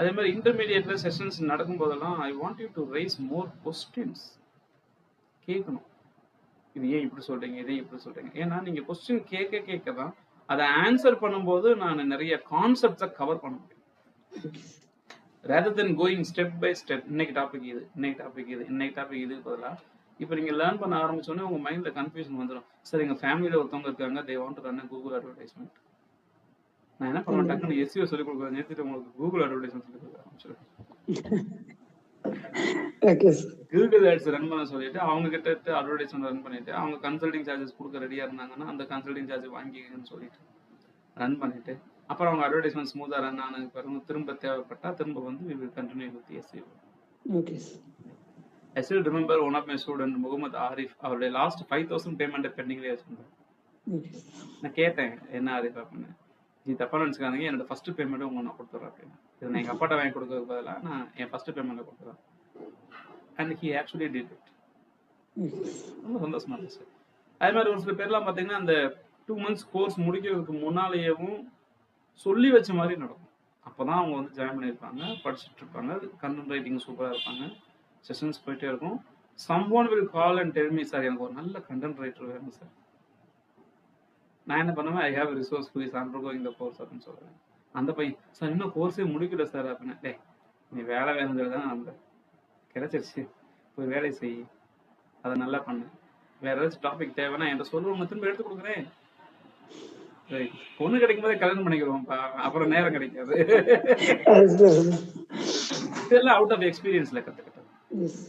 அதே மாதிரி இன்டர்மீடியட்ல செஷன்ஸ் நடக்கும் போதெல்லாம் I want you to raise more questions கேட்கணும். இது ஏன் இப்படி சொல்றீங்க? இதே இப்படி சொல்றீங்க? ஏன்னா நீங்க கொஸ்டின் கேட்க கேட்க தான் அதை ஆன்சர் பண்ணும்போது நான் நிறைய கான்செப்ட்ஸை கவர் பண்ண முடியும். Rather than going step by step இன்னைக்கு டாபிக் இது இன்னைக்கு டாபிக் இது இன்னைக்கு டாபிக் இது பதிலாக இப்போ நீங்கள் லேர்ன் பண்ண ஆரம்பிச்சோன்னே உங்கள் மைண்டில் கன்ஃபியூஷன் வந்துடும் சார் எங்கள் ஃபேமிலியில் ஒருத்தவங்க இருக்காங்க. They want run Google advertisement நான் என்ன பண்ணுவேன் டக்குன்னு எஸ்சிஓ சொல்லிக் கொடுக்குறேன் நிறுத்திட்டு உங்களுக்கு கூகுள் அட்வர்டைஸ்மெண்ட் சொல்லி கொடுக்க ஆரம்பிச்சிடுவேன் okay sir Google ads run பண்ண சொல்லிட்டு அவங்க கிட்ட அட்வர்டைஸ்மெண்ட் ரன் பண்ணிட்டு அவங்க கன்சல்டிங் சார்ஜஸ் கொடுக்க ரெடியா இருந்தாங்கன்னா அந்த கன்சல்டிங் சார்ஜ் வாங்கிக்கன்னு சொல்லிட்டு ரன் பண்ணிட்டு அப்புறம் அவங்க அட்வர்டைஸ்மெண்ட் ஸ்மூதா ரன் ஆனதுக்கு பிறகு திரும்ப தேவைப்பட்டா திரும்ப வந்து we will continue with SEO okay I still remember one of my student Muhammad Arif அவருடைய லாஸ்ட் ஃபைவ் தௌசண்ட் பேமெண்ட் பெண்டிங்லேயே வச்சிருந்தார். நான் கேட்டேன் என்ன ஆரிஃப் அப்படின்னு. நீ தப்பான நினச்சிக்காதீங்க. என்னோட ஃபர்ஸ்ட் பேமெண்ட் உங்களை நான் கொடுத்துட்றேன் அப்படின்னு. இது நான் எங்கள் அப்பாட்ட வாங்கி கொடுக்கறதுக்கு பதிலாக நான் என் ஃபர்ஸ்ட் பேமெண்ட்டை கொடுத்துறேன். And he actually did it ரொம்ப சந்தோஷமா இருந்துச்சு. அதே மாதிரி ஒரு சில பேர்லாம் பார்த்தீங்கன்னா அந்த டூ மந்த்ஸ் கோர்ஸ் முடிக்கிறதுக்கு முன்னாலேயும் சொல்லி வச்ச மாதிரி நடக்கும். அப்போ தான் அவங்க வந்து ஜாயின் பண்ணியிருப்பாங்க படிச்சுட்டு இருப்பாங்க. கண்டென்ட் ரைட்டிங் சூப்பராக இருப்பாங்க. செஷன்ஸ் போயிட்டே இருக்கும். Someone will call and tell me sir எனக்கு ஒரு நல்ல கண்டென்ட் ரைட்டர் வேணும் சார். நான் என்ன பண்ணுவேன்? I have resource please undergoing the course அப்படின்னு சொல்றேன். அந்த பையன் சார் இன்னும் கோர்ஸே முடிக்கல சார் அப்படின்னு. டேய் நீ வேலை வேணுங்கிறது தான் அந்த கிடைச்சிருச்சு. போய் வேலை செய். அதை நல்லா பண்ணு. வேற ஏதாச்சும் டாபிக் தேவைன்னா என்கிட்ட சொல்லுவாங்க திரும்ப எடுத்து கொடுக்குறேன். பொண்ணு கிடைக்கும் போதே கல்யாணம் பண்ணிக்கிறோம்ப்பா. அப்புறம் நேரம் கிடைக்காது. இதெல்லாம் அவுட் ஆஃப் எக்ஸ்பீரியன்ஸ்ல கத்துக்கிட்டது. எஸ்